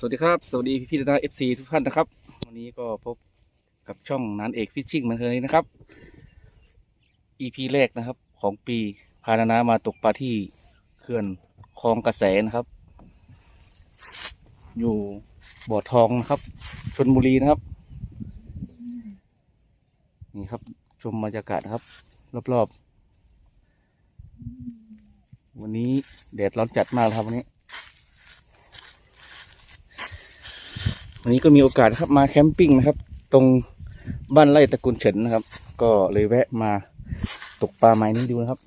สวัสดีครับ สวัสดีพี่ๆนาเอฟซีทุกท่านนะครับ วันนี้ก็พบกับช่องนานเอกฟิชชิ่งเหมือนเคยนะครับ EP แรกนะครับของปีพานานามาตกปลาที่เขื่อนคลองกระแสนะครับ อยู่บ่อทองนะครับชนบุรีนะครับ นี่ครับชมบรรยากาศนะครับ รอบๆ วันนี้แดดร้อนจัดมากครับวันนี้ วันนี้ก็มีโอกาสครับมาแคมปิ้งนะครับ ตรงบ้านไร่ตระกูลเฉินนะครับ ก็เลยแวะมาตกปลาไม้นี้ดูนะครับ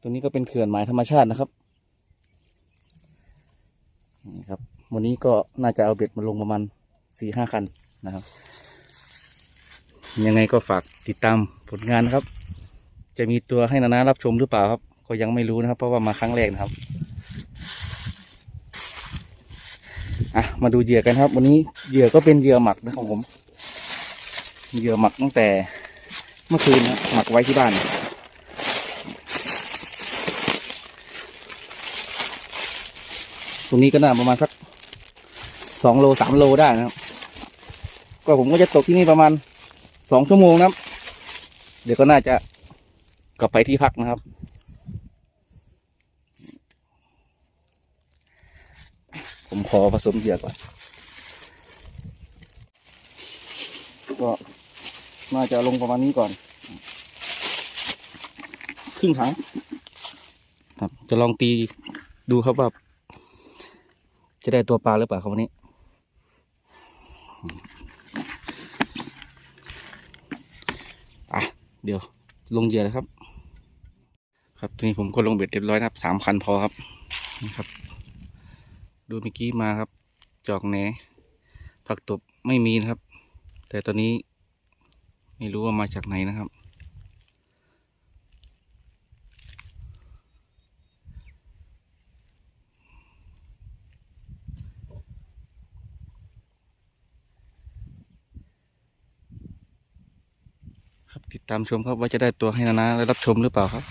ตัวนี้ก็เป็นเขื่อนหมายธรรมชาตินะครับนี่ครับ วันนี้ก็น่าจะเอาเบ็ดมาลงประมาณสี่ห้าคันนะครับ ยังไงก็ฝากติดตามผลงานนะครับ จะมีตัวให้นานารับชมหรือเปล่าครับ ก็ยังไม่รู้นะครับ เพราะว่ามาครั้งแรกนะครับ อะมาดูเหยื่อกันครับ วันนี้เหยื่อก็เป็นเหยื่อหมักนะของผมเหยื่อหมักตั้งแต่เมื่อคืนนะหมักไว้ที่บ้าน ตรงนี้ก็น่าประมาณสักสองโลสามโลได้นะครับ ก็ผมก็จะตกที่นี่ประมาณสองชั่วโมงนะครับ เดี๋ยวก็น่าจะกลับไปที่พักนะครับ ผมขอผสมเหยื่อก่อน ก็น่าจะลงประมาณนี้ก่อน ครึ่งถัง ครับ จะลองตีดูครับว่า จะได้ตัวปลาหรือเปล่าครับวันนี้ อะ เดี๋ยวลงเหยื่อเลยครับ ครับทีนี้ผมก็ลงเบ็ดเรียบร้อยนะครับสามคันพอครับนะครับ ดูเมื่อกี้มาครับ จอกแหนผักตบไม่มีนะครับ แต่ตอนนี้ไม่รู้ว่ามาจากไหนนะครับ ครับติดตามชมครับว่าจะได้ตัวให้นานาได้รับชมหรือเปล่าครับ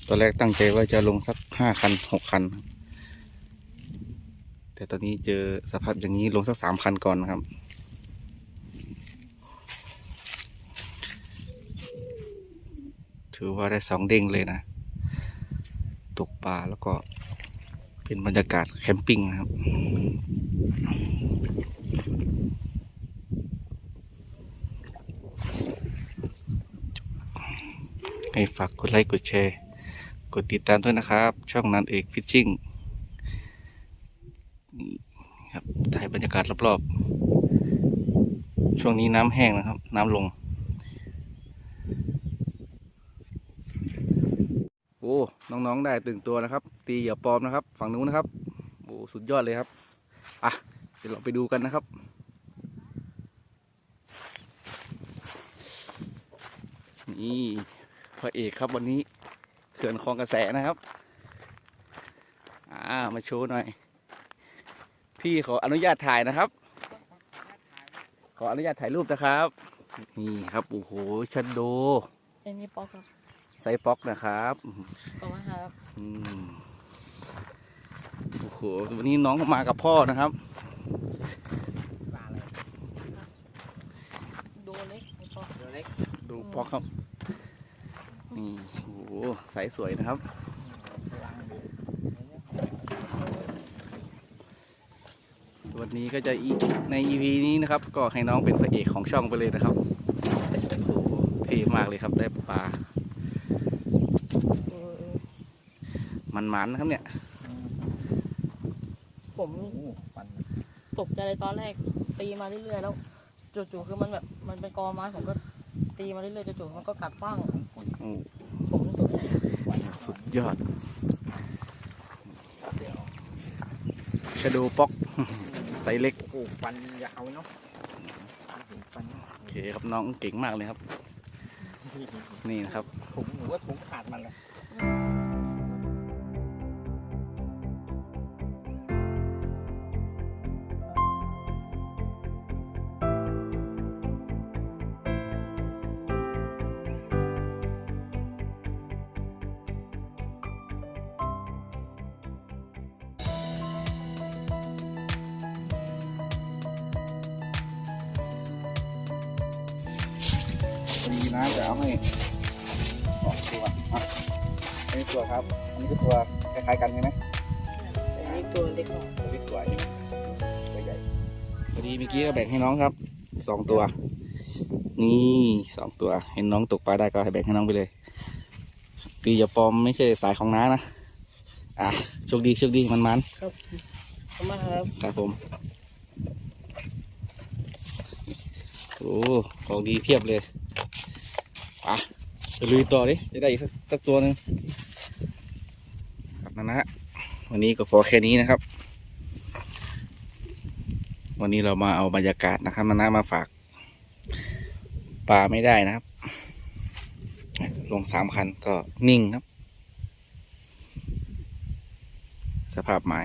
ต อนแรกตั้งใจว่าจะลงสักห้าคันหกคัน แต่ตอนนี้เจอสภาพอย่างนี้ลงสักสามคันก่อนนะครับ ถือว่าได้สองเด้งเลยนะ ตกปลาแล้วก็เป็นบรรยากาศแคมปิ้งนะครับให้ฝากกดไลค์กดแชร์ กดติดตามด้วยนะครับ ช่องนันเอกฟิชชิ่งครับถ่ายบรรยากาศรอบๆ ช่วงนี้น้ำแห้งนะครับ น้ำลง โอ้ น้องๆได้ตึงตัวนะครับ ตีเหยื่อปลอมนะครับ ฝั่งนู้นนะครับ โอ้ สุดยอดเลยครับ อะ เดี๋ยวเราไปดูกันนะครับนี่พระเอกครับวันนี้ ขื่อนคลองกระแสนะครับ อ่า มาโชว์หน่อย พี่ขออนุญาตถ่ายนะครับ ขออนุญาตถ่ายรูปนะครับ นี่ครับ โอ้โห ชัดโด เอ็นนี่ป๊อกครับไซส์ป๊อกนะครับขอบคุณครับอืมโอ้โห วันนี้น้องมากับพ่อนะครับดูเล็กนี่ป๊อก ดูป๊อกครับ นี่โอ้โหสายสวยนะครับ วันนี้ก็จะอีใน EP นี้นะครับ ก็ให้น้องเป็นพระเอกของช่องไปเลยนะครับโอ้โหเท่มากเลยครับได้ปลาเออเออมันๆนะครับเนี่ย ผมตกใจเลยตอนแรกตีมาเรื่อยๆแล้วจู่ๆคือมันแบบมันเป็นกอไม้ผมก็ตีมาเรื่อยๆจู่ๆมันก็กัดปั้ง ผมตกใจสุดยอดชะโดป๊อกไซส์เล็กโอ้ฟันยาวเนาะฟันโอเคครับน้องเก่งมากเลยครับ นี่นะครับถุงหนูว่าถุงขาดมันเลย นะจะเอาให้สองตัวอะอันนี้ตัวครับอันนี้ก็ตัวคล้ายๆกันใช่ไหมอันนี้ตัวเล็กหน่อยตัวเล็กกว่าอีกตัวใหญ่พอดีเมื่อกี้ก็แบ่งให้น้องครับสองตัว นี่สองตัว เห็นน้องตกปลาได้ก็ให้แบ่งให้น้องไปเลยปีอย่าปลอมไม่ใช่สายของน้านะอะโชคดีโชคดีมันมันครับขอบคุณมากครับๆครับผมโอ้ของดีเพียบเลย อะไปลุยต่อดิจะได้อีกสักตัวหนึ่งครับนะนะวันนี้ก็พอแค่นี้นะครับ วันนี้เรามาเอาบรรยากาศนะครับนานามาฝากปลาไม่ได้นะครับ ลงสามคันก็นิ่งครับ สภาพไม้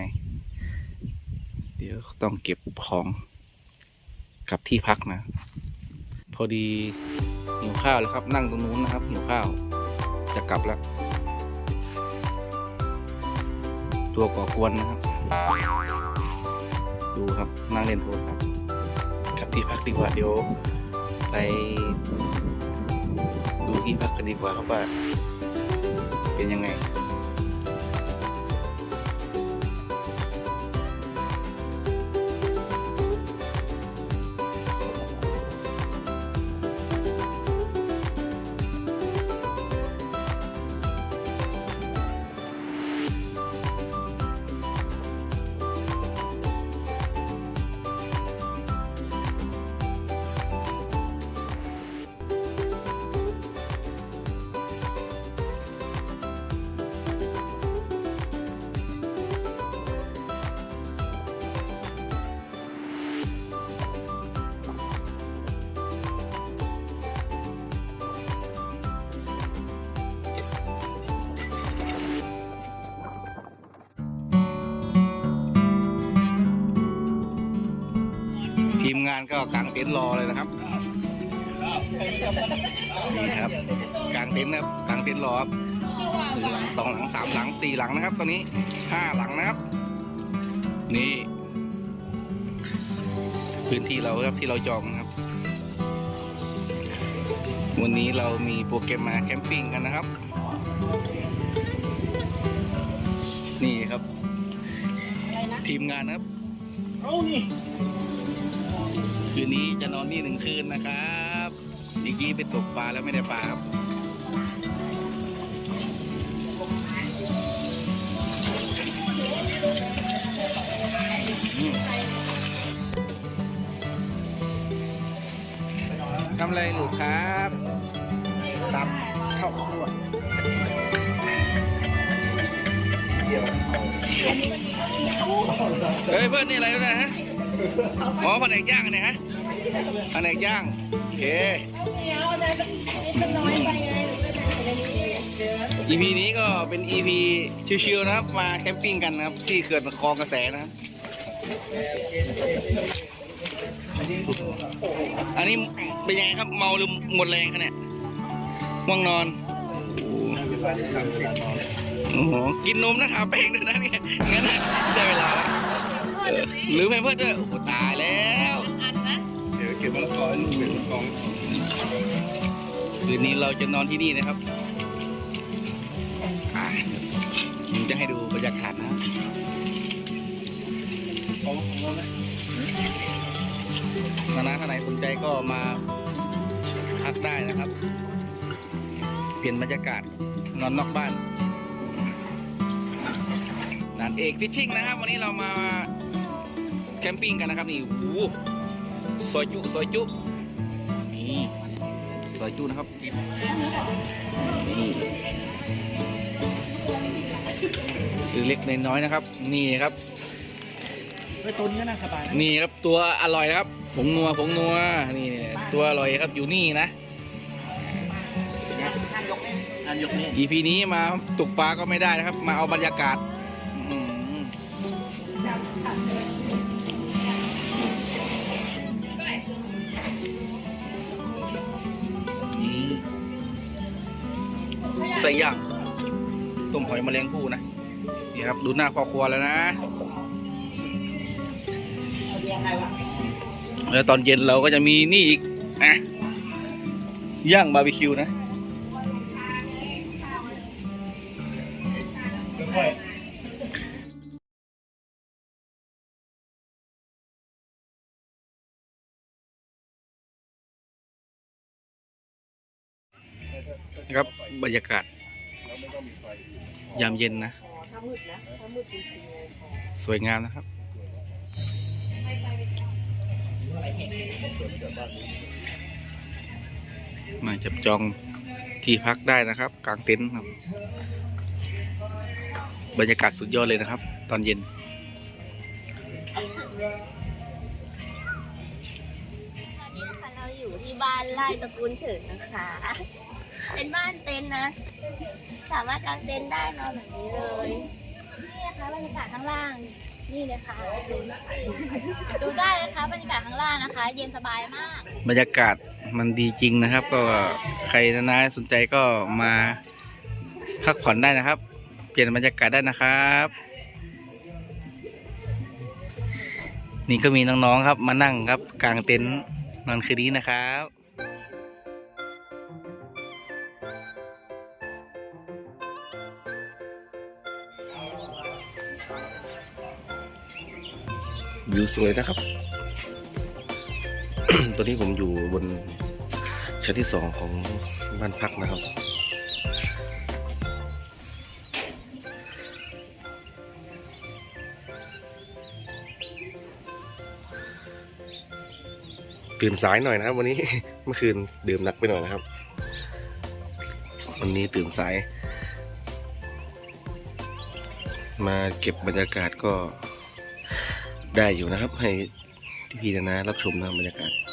เดี๋ยวต้องเก็บของกับที่พักนะ พอดีหิวข้าวแล้วครับ นั่งตรงนู้นนะครับหิวข้าวจะกลับแล้ว ตัวก่อกวนนะครับ ดูครับนั่งเล่นโทรศัพท์กลับที่พักดีกว่าเดี๋ยวไปดูที่พักกันดีกว่าครับว่าเป็นยังไง ก็กางเต็นท์รอเลยนะครับนี่ครับกางเต็นท์นะครับกางเต็นท์รอครับหนึ่งหลังสองหลังสามหลังสี่หลังนะครับ ตอนนี้ห้าหลังนะครับ นี่ พื้นที่เราครับที่เราจองนะครับ วันนี้เรามีโปรแกรมมาแคมปิ้งกันนะครับ นี่ครับ ทีมงานครับ คืนนี้จะนอนนี่หนึ่งคืนนะครับเมื่อกี้ไปตกปลาแล้วไม่ได้ปลาครับทำอะไรหรือครับตำข้าวคั่วเฮ้ยเพื่อนนี่อะไรวะฮะ อ๋อแผนกย่างเนี่ยฮะแผนกย่าง โอเค EP นี้ก็เป็น EP ชิวๆนะครับ มาแคมปิ้งกันนะครับ ที่เขื่อนคลองกระแสนะครับ อันนี้เป็นยังไงครับเมาหรือหมดแรงคะเนี่ยง่วงนอนโอ้โหกินนมนะขาแป้งด้วยนะเนี่ยงั้นนะได้เวลาแล้ว เออหรือไม่เพื่อนด้วยโอ้โหตายแล้วเดี๋ยวเก็บมะละกอให้ลูกเป็นกองคืนนี้เราจะนอนที่นี่นะครับผมจะให้ดูบรรยากาศนะนานาท่านไหนสนใจก็มาพักได้นะครับ เปลี่ยนบรรยากาศนอนนอกบ้านนานเอกฟิชชิ่งนะครับ วันนี้เรามา มปิ้งกันนะครับนี่โอ้โหซอยจุซอยจุนี่ซอยจุนะครับนี่คือเล็กในน้อยนะครับ นี่ครับไปต้นก็น่าสบายนี่ครับตัวอร่อยนะครับผงนัวผงนัวนี่ตัวอร่อยครับอยู่นี่นะอันยกนี่ EP นี้มาตกปลาก็ไม่ได้นะครับ มาเอาบรรยากาศ ใส่ย่างต้มหอยแมลงภู่นะนี่ครับดูหน้าครอบครัวแล้วนะ แล้วตอนเย็นเราก็จะมีนี่อีกอะย่างบาร์บีคิวนะ ครับบรรยากาศ ยามเย็นนะ สวยงามนะครับ มาจับจองที่พักได้นะครับ กลางเต็นท์ครับ บรรยากาศสุดยอดเลยนะครับ ตอนเย็นตอนนี้นะคะเราอยู่ที่บ้านไร่ตระกูลเฉินนะคะ เป็นบ้านเต็นท์นะ สามารถกางเต็นท์ได้นอนแบบนี้เลยนี่นะคะบรรยากาศข้างล่าง นี่เลยค่ะดูดูได้นะคะบรรยากาศข้างล่างนะคะ เย็นสบายมาก บรรยากาศมันดีจริงนะครับ ก็ใครนะสนใจก็มาพักผ่อนได้นะครับ เปลี่ยนบรรยากาศได้นะครับ นี่ก็มีน้องๆครับมานั่งครับกลางเต็นท์นอนคืนนี้นะครับ วิวสวยนะครับ ตอนนี้ผมอยู่บนชั้นที่สองของบ้านพักนะครับ ตื่นสายหน่อยนะครับ วันนี้เมื่อคืนดื่มหนักไปหน่อยนะครับ วันนี้ตื่นสาย มาเก็บบรรยากาศก็ ได้อยู่นะครับ ให้พี่ๆนะนะรับชมนะบรรยากาศ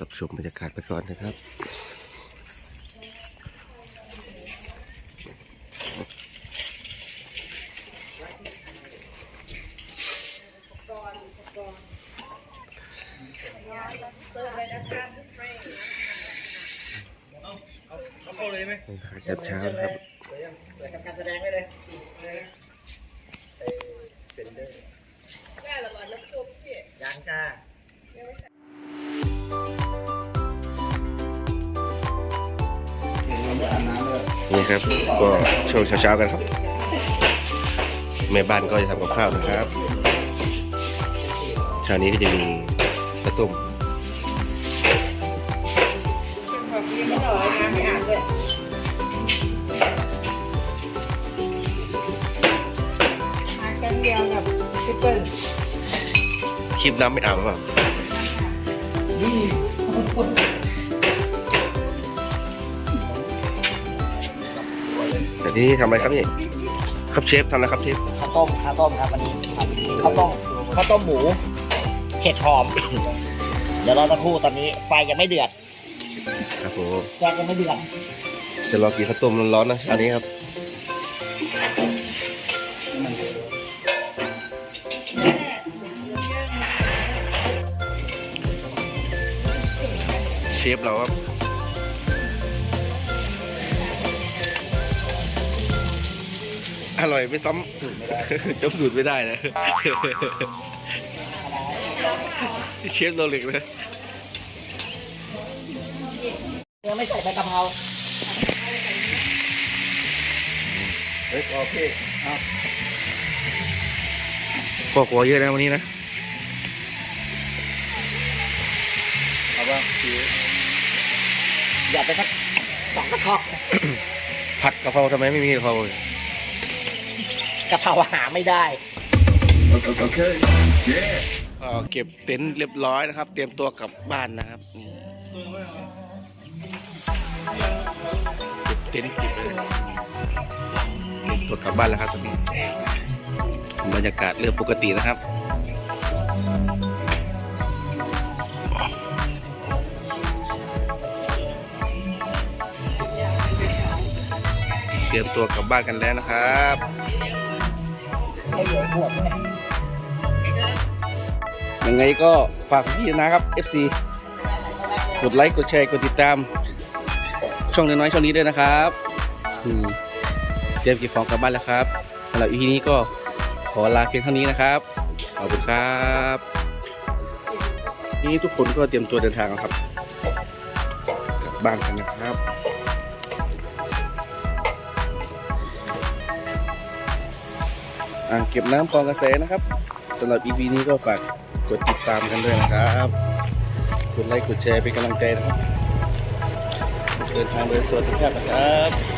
รับชมบรรยากาศไปก่อนนะครับเขาเข้าเลยไหมขายกันเช้า นี่ครับ ก็ช่วงเช้าๆกันครับ แม่บ้านก็จะทำกับข้าวนะครับเช้านี้ก็จะมีข้าวต้มมาแกงเดียวกับซิปเปิลคลิปน้ำไม่อาบหรือเปล่า แต่ที่นี่ทำอะไรครับนี่ครับเชฟทำอะไรครับเชฟข้าวต้มข้าวต้มครับวันนี้ข้าวต้มข้าวต้มหมูเห็ดหอม เดี๋ยวรอสักครู่ตอนนี้ไฟยังไม่เดือดครับผมแก๊สยังไม่เดือดจะรอกินข้าวต้มร้อนๆนะอันนี้ครับเชฟเราครับ อร่อยไม่ซ้ำจำสูตรไม่ได้นะ เชฟโรเล็กนะยังไม่ใส่ใบกะเพราเฮ้ยโอเคพวกหัวเยอะนะวันนี้นะเอาว่าอย่าไปสักสองกระทอกผัดกะเพราทำไมไม่มีกะเพราเลย กะเพราหาไม่ได้เอ่อเก็บเต็นท์เรียบร้อยนะครับ เตรียมตัวกลับบ้านนะครับนี่เก็บเต็นท์เก็บเลยเตรียมตัวกลับบ้านแล้วครับตอนนี้บรรยากาศเริ่มปกตินะครับ เตรียมตัวกลับบ้านกันแล้วนะครับ ให้เลยยังไงก็ฝากพี่นะครับ FC กดไลค์กดแชร์กดติดตาม ช่องน้อยๆช่องนี้ด้วยนะครับเตรียมเก็บของกลับบ้านแล้วครับสำหรับ EP นี้ก็ขอลาเพียงเท่านี้นะครับขอบคุณครับ นี่ทุกคนก็เตรียมตัวเดินทางครับกลับบ้านกันนะครับ อ่างเก็บน้ำคลองกระแสนะครับสำหรับ EP นี้ก็ฝากกดติดตามกันด้วยนะครับกดไลค์กดแชร์เป็นกำลังใจนะครับเดินทางโดยสวัสดิภาพนครับ